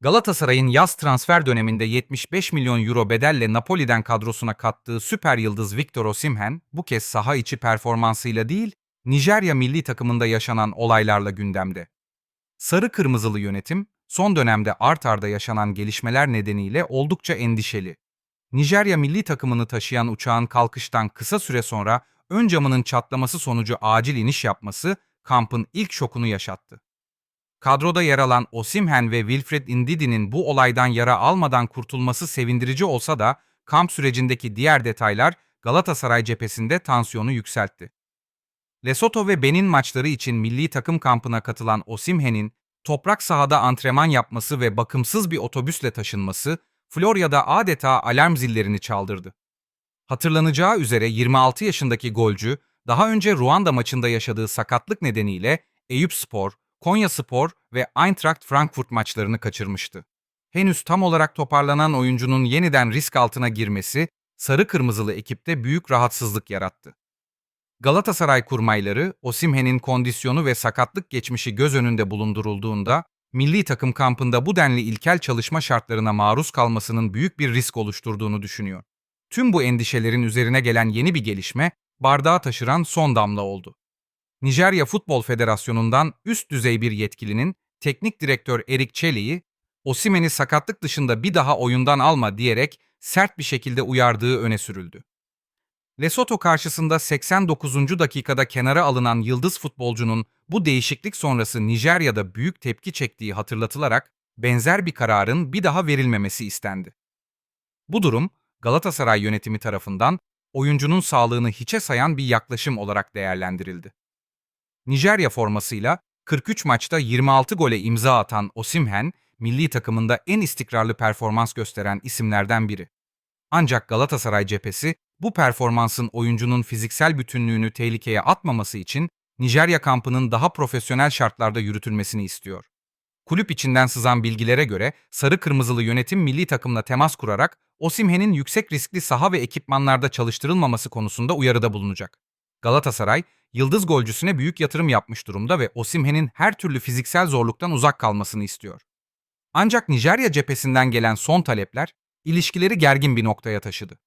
Galatasaray'ın yaz transfer döneminde 75 milyon euro bedelle Napoli'den kadrosuna kattığı süper yıldız Victor Osimhen bu kez saha içi performansıyla değil, Nijerya milli takımında yaşanan olaylarla gündemde. Sarı kırmızılı yönetim son dönemde art arda yaşanan gelişmeler nedeniyle oldukça endişeli. Nijerya milli takımını taşıyan uçağın kalkıştan kısa süre sonra ön camının çatlaması sonucu acil iniş yapması kampın ilk şokunu yaşattı. Kadroda yer alan Osimhen ve Wilfred Ndidi'nin bu olaydan yara almadan kurtulması sevindirici olsa da kamp sürecindeki diğer detaylar Galatasaray cephesinde tansiyonu yükseltti. Lesotho ve Benin maçları için milli takım kampına katılan Osimhen'in toprak sahada antrenman yapması ve bakımsız bir otobüsle taşınması Florya'da adeta alarm zillerini çaldırdı. Hatırlanacağı üzere 26 yaşındaki golcü daha önce Ruanda maçında yaşadığı sakatlık nedeniyle Eyüpspor, Konyaspor ve Eintracht Frankfurt maçlarını kaçırmıştı. Henüz tam olarak toparlanan oyuncunun yeniden risk altına girmesi sarı kırmızılı ekipte büyük rahatsızlık yarattı. Galatasaray kurmayları Osimhen'in kondisyonu ve sakatlık geçmişi göz önünde bulundurulduğunda milli takım kampında bu denli ilkel çalışma şartlarına maruz kalmasının büyük bir risk oluşturduğunu düşünüyor. Tüm bu endişelerin üzerine gelen yeni bir gelişme bardağı taşıran son damla oldu. Nijerya Futbol Federasyonu'ndan üst düzey bir yetkilinin teknik direktör Erik Çeli'yi Osimhen'i sakatlık dışında bir daha oyundan alma diyerek sert bir şekilde uyardığı öne sürüldü. Lesotho karşısında 89. dakikada kenara alınan yıldız futbolcunun bu değişiklik sonrası Nijerya'da büyük tepki çektiği hatırlatılarak benzer bir kararın bir daha verilmemesi istendi. Bu durum Galatasaray yönetimi tarafından oyuncunun sağlığını hiçe sayan bir yaklaşım olarak değerlendirildi. Nijerya formasıyla 43 maçta 26 gole imza atan Osimhen, milli takımında en istikrarlı performans gösteren isimlerden biri. Ancak Galatasaray cephesi bu performansın oyuncunun fiziksel bütünlüğünü tehlikeye atmaması için Nijerya kampının daha profesyonel şartlarda yürütülmesini istiyor. Kulüp içinden sızan bilgilere göre sarı kırmızılı yönetim milli takımla temas kurarak Osimhen'in yüksek riskli saha ve ekipmanlarda çalıştırılmaması konusunda uyarıda bulunacak. Galatasaray, yıldız golcüsüne büyük yatırım yapmış durumda ve Osimhen'in her türlü fiziksel zorluktan uzak kalmasını istiyor. Ancak Nijerya cephesinden gelen son talepler ilişkileri gergin bir noktaya taşıdı.